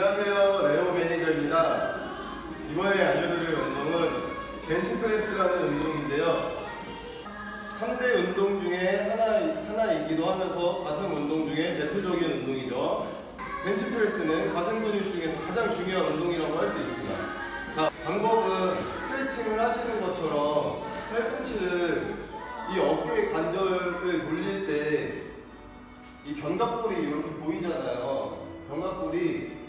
안녕하세요. 레오 매니저입니다. 이번에 알려드릴 운동은 벤치프레스라는 운동인데요. 3대 운동 중에 하나, 하나이기도 하면서 가슴 운동 중에 대표적인 운동이죠. 벤치프레스는 가슴 근육 중에서 가장 중요한 운동이라고 할 수 있습니다. 자, 방법은 스트레칭을 하시는 것처럼 팔꿈치를 이 어깨 관절을 돌릴 때 이 견갑골이 이렇게 보이잖아요. 견갑골이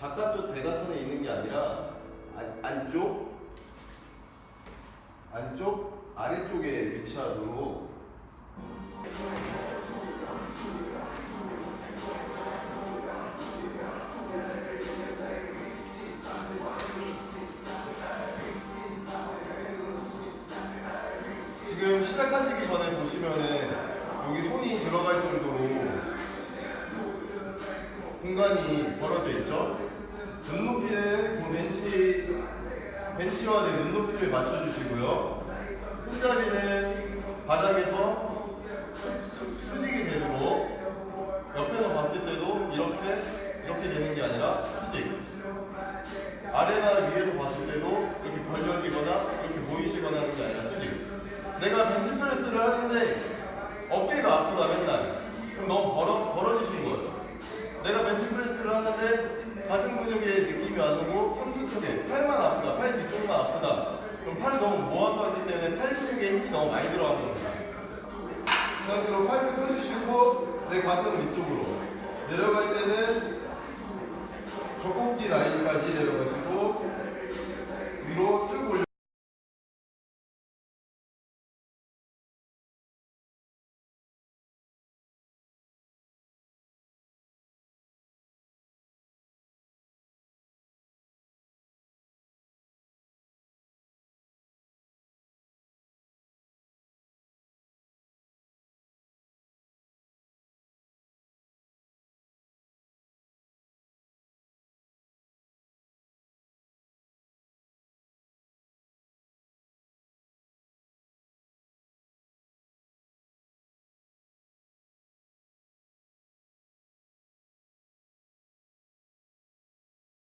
바깥쪽 대각선에 있는 게 아니라 안, 안쪽, 안쪽, 아래쪽에 위치하도록. 지금 시작하시기 전에 보시면은 여기 손이 들어갈 정도로 공간이 벌어져 있죠. 내 눈높이를 맞춰주시고요. 손잡이는 바닥에서 수직이 되도록 옆에서 봤을 때도 이렇게 이렇게 되는 게 아니라 수직. 아래나 위에서 봤을 때도 이렇게 벌려지거나 이렇게 보이시거나 하는 게 아니라 수직. 내가 벤치프레스를 하는데 어깨가 아프다 맨날. 그럼 너무 벌어, 벌어지신 거예요. 내가 벤치프레스를 하는데 가슴 근육에 느낌이 안 오고 삼두 쪽에 팔만 아프다, 팔. 그럼 팔을 너무 모아서 하기 때문에 팔 근육에 힘이 너무 많이 들어간 겁니다. 이 상태로 팔을 펴주시고 내 가슴 위쪽으로 내려갈 때는 젖꼭지 라인까지 내려가시고